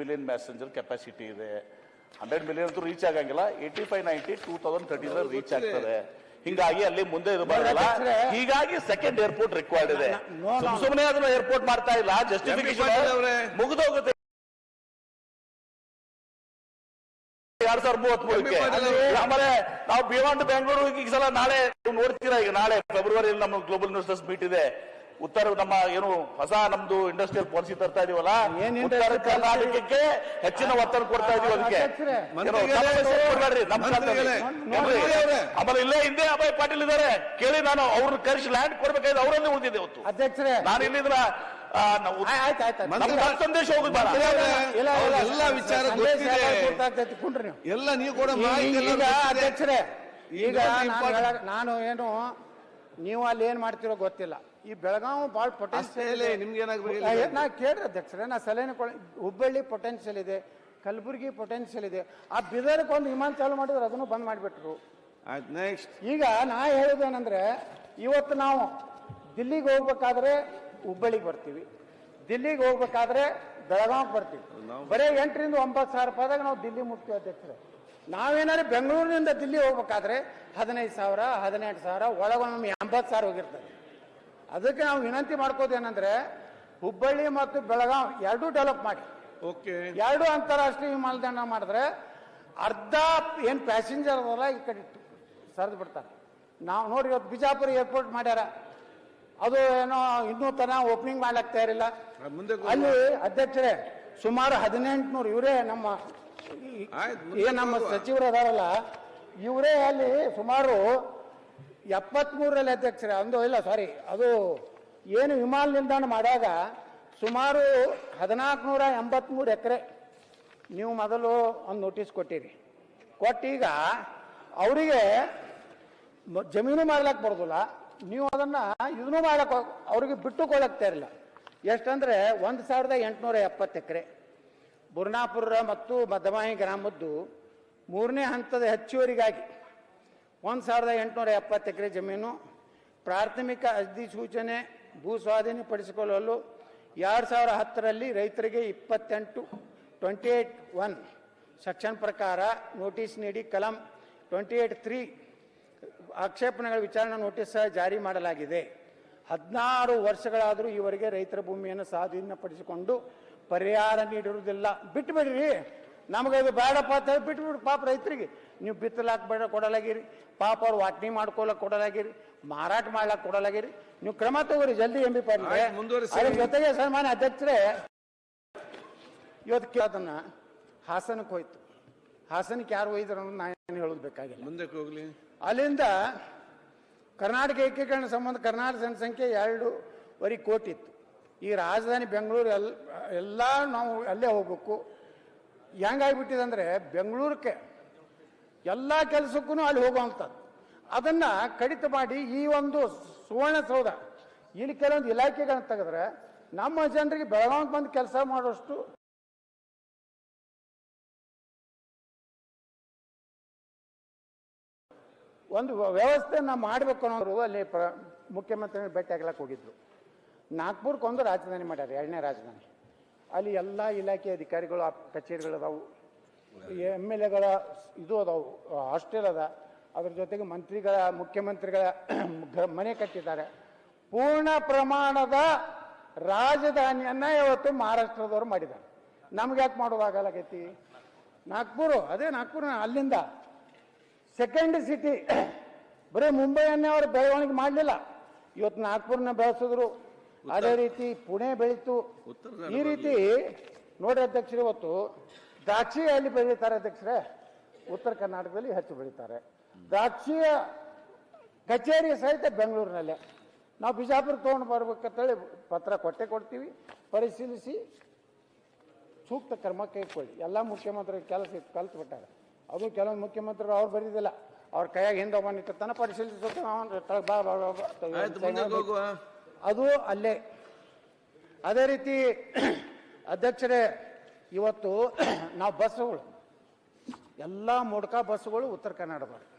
Million messenger capacity ಇದೆ. Hundred million ಅಂತೂ reach ಆಗಂಗಿಲ್ಲ. Eighty five ninety two thousand thirty reach ಆಗ್ತದೆ. ಹಿಂಗಾಗಿ ಅಲ್ಲಿ ಮುಂದೆ ಇದು ಬರಲ್ಲ. ಹೀಗಾಗಿ ಸೆಕೆಂಡ್ ಏರ್ಪೋರ್ಟ್ ರಿಕ್ವೈರ್ಡ್ ಇದೆ. ಸುಮ್ಮನೆ ಅದನ್ನ ಏರ್ಪೋರ್ಟ್ ಮಾಡ್ತಾ ಇಲ್ಲ. ಜಸ್ಟಿಫಿಕೇಶನ್. ಮುಗಿದೋಗುತ್ತೆ. ಎರಡ್ ಸಾವಿರದ ಮೂವತ್ತ್ ಮೂರಕ್ಕೆ. ಆಮೇಲೆ ನಾವು ಬಿಯಾಂಡ್ ಬೆಂಗಳೂರು ಈಗ ಸಲ ನಾಳೆ ನೋಡ್ತೀರಾ ಈಗ ನಾಳೆ ಫೆಬ್ರವರಿಯಲ್ಲಿ ನಮ್ಮ ಗ್ಲೋಬಲ್ ಇನ್ವೆಸ್ಟರ್ಸ್ ಮೀಟ್ ಇದೆ. ಉತ್ತರ ನಮ್ಮ ಏನು ಹೊಸ ನಮ್ದು ಇಂಡಸ್ಟ್ರಿಯಲ್ ಪಾಲಿಸಿ ತರ್ತಾ ಇದೀವಲ್ಲ ಏನ್ ಉತ್ತರ ಕರ್ನಾಟಕಕ್ಕೆ ಹೆಚ್ಚಿನ ಒತ್ತಡ ಕೊಡ್ತಾ ಇದೀವಿ ಅದಕ್ಕೆ. ಆಮೇಲೆ ಇಲ್ಲೇ ಹಿಂದೆ ಅಭಯ್ ಪಾಟೀಲ್ ಇದಾರೆ ಕೇಳಿ ನಾನು ಅವ್ರನ್ನ ಕರೆಸಿ ಲ್ಯಾಂಡ್ ಕೊಡ್ಬೇಕಾದ್ರೆ ಅವರನ್ನೇ ಉಳಿದಿದೆ ಇವತ್ತು. ಅಧ್ಯಕ್ಷರೇ. ನಾನು ಇಲ್ಲಿದ್ರ ಸಂದೇಶ ಎಲ್ಲ ವಿಚಾರ ಎಲ್ಲ ನೀವು. ಕೂಡ ಅಧ್ಯಕ್ಷರೇ ಈಗ ನಾನು ಏನು ನೀವು ಅಲ್ಲಿ ಏನ್ ಮಾಡ್ತಿರೋ ಗೊತ್ತಿಲ್ಲ. ಈ ಬೆಳಗಾವಿ ಭಾಳ ಪೊಟೆನ್ಷಿಯಲ್ ನಾ- ಕೇಳ್ರಿ ಅಧ್ಯಕ್ಷರೇ ನಾ ಸಲಹೆ ಹುಬ್ಬಳ್ಳಿ ಪೊಟೆನ್ಶಿಯಲ್ ಇದೆ ಕಲಬುರಗಿ ಪೊಟೆನ್ಶಿಯಲ್ ಇದೆ. ಆ ಬಿದರ್ಗೆ ಒಂದು ವಿಮಾನ ಚಾಲು ಮಾಡಿದ್ರೆ ಅದನ್ನು ಬಂದ್ ಮಾಡಿಬಿಟ್ರು. ನೆಕ್ಸ್ಟ್ ಈಗ ನಾ ಹೇಳೋದೇನೆಂದ್ರೆ ಇವತ್ತು ನಾವು ದಿಲ್ಲಿಗೆ ಹೋಗ್ಬೇಕಾದ್ರೆ ಹುಬ್ಬಳ್ಳಿಗೆ ಬರ್ತೀವಿ. ದಿಲ್ಲಿಗೆ ಹೋಗ್ಬೇಕಾದ್ರೆ ಬೆಳಗಾವಿಗೆ ಬರ್ತೀವಿ. ಬರೀ ಎಂಟರಿಂದ ಒಂಬತ್ತು ಸಾವಿರ ರೂಪಾಯಿದಾಗ ನಾವು ದಿಲ್ಲಿ ಮುಟ್ತೀವಿ ಅಧ್ಯಕ್ಷರೇ. ನಾವೇನಾದ್ರು ಬೆಂಗಳೂರಿನಿಂದ ದಿಲ್ಲಿ ಹೋಗ್ಬೇಕಾದ್ರೆ ಹದಿನೈದು ಸಾವಿರ ಹದಿನೆಂಟು ಸಾವಿರ ಒಳಗೊಮ್ಮೆ ಎಂಬತ್ತು ಸಾವಿರ ಹೋಗಿರ್ತದೆ. ಅದಕ್ಕೆ ನಾವು ವಿನಂತಿ ಮಾಡ್ಕೋದೇನೆಂದ್ರೆ ಹುಬ್ಬಳ್ಳಿ ಮತ್ತು ಬೆಳಗಾವಿ ಎರಡೂ ಡೆವಲಪ್ ಮಾಡಿ. ಓಕೆ ಎರಡು ಅಂತಾರಾಷ್ಟ್ರೀಯ ವಿಮಾನ ನಿಲ್ದಾಣ ಮಾಡಿದ್ರೆ ಅರ್ಧ ಏನು ಪ್ಯಾಸೆಂಜರ್ ಅದಲ್ಲ ಈ ಕಡೆ ಸರಿದು ಬಿಡ್ತಾರೆ. ನಾವು ನೋಡಿ ಇವತ್ತು ಬಿಜಾಪುರ ಏರ್ಪೋರ್ಟ್ ಮಾಡ್ಯಾರ. ಅದು ಏನೋ ಇನ್ನೂ ತನ ಓಪನಿಂಗ್ ಮಾಡ್ಲಕ್ ತಯಾರಿಲ್ಲ. ಅಲ್ಲಿ ಅಧ್ಯಕ್ಷರೇ ಸುಮಾರು ಹದಿನೆಂಟುನೂರು ಇವರೇ ನಮ್ಮ ಈ- ಆಯ್ತು, ಮುಂದೆ ಏನ್ ನಮ್ಮ. ಸಚಿವರು ಅದಾರಲ್ಲ ಇವರೇ ಅಲ್ಲಿ ಸುಮಾರು ಎಪ್ಪತ್ಮೂರರಲ್ಲಿ ಅಧ್ಯಕ್ಷರ ಅಂದು ಇಲ್ಲ ಸಾರಿ ಅದು ಏನು ವಿಮಾನ ನಿಲ್ದಾಣ ಮಾಡಾಗ ಸುಮಾರು ಹದಿನಾಲ್ಕು ನೂರ ಎಂಬತ್ಮೂರು ಎಕರೆ ನೀವು ಮೊದಲು ಒಂದು ನೋಟಿಸ್ ಕೊಟ್ಟಿರಿ. ಕೊಟ್ಟೀಗ ಅವರಿಗೆ ಜಮೀನು ಮಾಡ್ಲಕ್ಕೆ ಬರೋದಿಲ್ಲ. ನೀವು ಅದನ್ನ ಇದನ್ನು ಮಾಡಕ್ ಅವ್ರಿಗೆ ಬಿಟ್ಟು ಬಿಟ್ಟುಕೊಳ್ಳಕ್ತಾ ಇರಲಿಲ್ಲ ಎಷ್ಟಂದ್ರೆ ಒಂದು ಸಾವಿರದ ಎಂಟುನೂರ ಎಪ್ಪತ್ತು ಎಕರೆ. ಬುರ್ನಾಪುರ ಮತ್ತು ಮದಮಾಯಿ ಗ್ರಾಮದ್ದು ಮೂರನೇ ಹಂತದ ಹೆಚ್ಚುವರಿಗಾಗಿ ಒಂದು ಸಾವಿರದ ಎಂಟುನೂರ ಎಪ್ಪತ್ತು ಎಕರೆ ಜಮೀನು, ಪ್ರಾಥಮಿಕ ಅಧಿಸೂಚನೆ ಭೂ ಸ್ವಾಧೀನಪಡಿಸಿಕೊಳ್ಳಲು ಎರಡು ಸಾವಿರ ಹತ್ತರಲ್ಲಿ ರೈತರಿಗೆ ಇಪ್ಪತ್ತೆಂಟು ಟ್ವೆಂಟಿ ಏಯ್ಟ್ ಒನ್ ಸೆಕ್ಷನ್ ಪ್ರಕಾರ ನೋಟಿಸ್ ನೀಡಿ ಕಲಂ ಟ್ವೆಂಟಿ ಏಯ್ಟ್ ತ್ರೀ ಆಕ್ಷೇಪಣೆಗಳ ವಿಚಾರಣಾ ನೋಟಿಸ್ ಜಾರಿ ಮಾಡಲಾಗಿದೆ. ಹದಿನಾರು ವರ್ಷಗಳಾದರೂ ಈವರೆಗೆ ರೈತರ ಭೂಮಿಯನ್ನು ಸ್ವಾಧೀನಪಡಿಸಿಕೊಂಡು ಪರಿಹಾರ ನೀಡಿರುವುದಿಲ್ಲ. ಬಿಟ್ಟುಬಿಡ್ರಿ ನಮಗೆ ಇದು ಬೇಡಪ್ಪ ಅಂತ ಹೇಳಿ ಬಿಟ್ಬಿಡ್ರಿ ಪಾಪ ರೈತರಿಗೆ. ನೀವು ಬಿತ್ತಲಾಕ ಬೇಡ ಕೊಡಲಾಗಿರಿ. ಪಾಪ ಅವ್ರು ವಾಟ್ನಿ ಮಾಡ್ಕೊಳಕ್ ಕೊಡಲಾಗಿರಿ. ಮಾರಾಟ ಮಾಡ್ಲಾಕ್ ಕೊಡಲಾಗಿರಿ. ನೀವು ಕ್ರಮ ತಗೋರಿ ಜಲ್ದಿ ಎಂ ಬಿ ಪಾಟೀಲ್ ಜೊತೆಗೆ ಸನ್ಮಾನ ಅಧ್ಯಕ್ಷರೇ ಇವತ್ತು ಕೇಳೋದನ್ನ ಹಾಸನಕ್ಕೆ ಹೋಯ್ತು. ಹಾಸನಕ್ಕೆ ಯಾರು ಒಯ್ದ್ರು ಅನ್ನೋದು ನಾನು ಏನು ಹೇಳೋದು ಬೇಕಾಗಿಲ್ಲ. ಮುಂದಕ್ಕೆ ಹೋಗ್ಲಿ. ಅಲ್ಲಿಂದ ಕರ್ನಾಟಕ ಏಕೀಕರಣ ಸಂಬಂಧ ಕರ್ನಾಟಕ ಜನಸಂಖ್ಯೆ ಎರಡೂವರೆ ಕೋಟಿ ಇತ್ತು. ಈ ರಾಜಧಾನಿ ಬೆಂಗಳೂರು ಎಲ್ಲ ಎಲ್ಲ ನಾವು ಅಲ್ಲೇ ಹೋಗ್ಬೇಕು. ಹೆಂಗಾಗ್ಬಿಟ್ಟಿದೆ ಅಂದರೆ ಬೆಂಗಳೂರಕ್ಕೆ ಎಲ್ಲ ಕೆಲಸಕ್ಕೂ ಅಲ್ಲಿ ಹೋಗುವಂಥದ್ದು. ಅದನ್ನು ಕಡಿತ ಮಾಡಿ ಈ ಒಂದು ಸುವರ್ಣಸೌಧ ಇಲ್ಲಿ ಕೆಲವೊಂದು ಇಲಾಖೆಗಳನ್ನು ತೆಗೆದ್ರೆ ನಮ್ಮ ಜನರಿಗೆ ಬೆಳಗಾವಿಗೆ ಬಂದು ಕೆಲಸ ಮಾಡೋಷ್ಟು ಒಂದು ವ್ಯವಸ್ಥೆನ ಮಾಡಬೇಕು ಅನ್ನೋರು ಅಲ್ಲಿ ಪ್ರ ಮುಖ್ಯಮಂತ್ರಿ ಭೇಟಿ ಆಗ್ಲಕ್ಕೆ ಹೋಗಿದ್ರು. ನಾಗ್ಪುರಕ್ಕೆ ಒಂದು ರಾಜಧಾನಿ ಮಾಡ್ಯಾರ, ಎರಡನೇ ರಾಜಧಾನಿ. ಅಲ್ಲಿ ಎಲ್ಲ ಇಲಾಖೆ ಅಧಿಕಾರಿಗಳು, ಆ ಕಚೇರಿಗಳು ಅದಾವು. ಎಂ ಎಲ್ ಎಗಳ ಇದು ಅದಾವು, ಹಾಸ್ಟೆಲ್ ಅದ. ಅದ್ರ ಜೊತೆಗೆ ಮಂತ್ರಿಗಳ, ಮುಖ್ಯಮಂತ್ರಿಗಳ ಮನೆ ಕಟ್ಟಿದ್ದಾರೆ. ಪೂರ್ಣ ಪ್ರಮಾಣದ ರಾಜಧಾನಿಯನ್ನ ಇವತ್ತು ಮಹಾರಾಷ್ಟ್ರದವರು ಮಾಡಿದ್ದಾರೆ. ನಮ್ಗೆ ಯಾಕೆ ಮಾಡೋದಾಗಲಾಗೈತಿ? ನಾಗ್ಪುರ್, ಅದೇ ನಾಗ್ಪುರ ಅಲ್ಲಿಂದ. ಸೆಕೆಂಡ್ ಸಿಟಿ ಬರೀ ಮುಂಬೈಯನ್ನೇ ಅವರು ಬೆಳವಣಿಗೆ ಮಾಡಲಿಲ್ಲ. ಇವತ್ತು ನಾಗ್ಪುರ್ನ ಬೆಳೆಸಿದ್ರು. ಅದೇ ರೀತಿ ಪುಣೆ ಬೆಳೀತು. ಈ ರೀತಿ ನೋಡಿ ಅಧ್ಯಕ್ಷರು ಇವತ್ತು ದ್ರಾಕ್ಷಿ ಅಲ್ಲಿ ಬೆಳೀತಾರೆ ಅಧ್ಯಕ್ಷರೇ. ಉತ್ತರ ಕರ್ನಾಟಕದಲ್ಲಿ ಹೆಚ್ಚು ಬೆಳೀತಾರೆ. ದ್ರಾಕ್ಷಿಯ ಕಚೇರಿ ಸಹಿತ ಬೆಂಗಳೂರಿನಲ್ಲೇ. ನಾವು ಬಿಜಾಪುರ ತೊಗೊಂಡು ಬರ್ಬೇಕಂತೇಳಿ ಪತ್ರ ಕೊಟ್ಟೆ ಕೊಡ್ತೀವಿ. ಪರಿಶೀಲಿಸಿ ಸೂಕ್ತ ಕ್ರಮ ಕೈಗೊಳ್ಳಿ. ಎಲ್ಲ ಮುಖ್ಯಮಂತ್ರಿ ಕೆಲಸ ಇತ್ತು ಕಲ್ತು ಬಿಟ್ಟಾರೆ ಅದು ಕೆಲವೊಂದು ಮುಖ್ಯಮಂತ್ರಿಗಳು ಅವ್ರು ಬರೀದಿಲ್ಲ ಅವ್ರ ಕೈಯಾಗ ಹಿಂದೆ ಒಬ್ಬ ನಿಂತಿರ್ತಾನೆ ಪರಿಶೀಲಿಸೋಕೆ ಅವ್ನು ತಳ- ಬಾ- ಬಾ- ಬಾ- ಬಾ- ತ- ಆಯ್ತು ಮುಂದಕ್ಕೆ ಹೋಗುವ. ಅದು ಅಲ್ಲೇ. ಅದೇ ರೀತಿ ಅಧ್ಯಕ್ಷರೇ ಇವತ್ತು ನಾವು ಬಸ್ಸುಗಳು ಎಲ್ಲ ಮೊಡ್ಕ ಬಸ್ಸುಗಳು ಉತ್ತರ ಕನ್ನಡದವ್ರು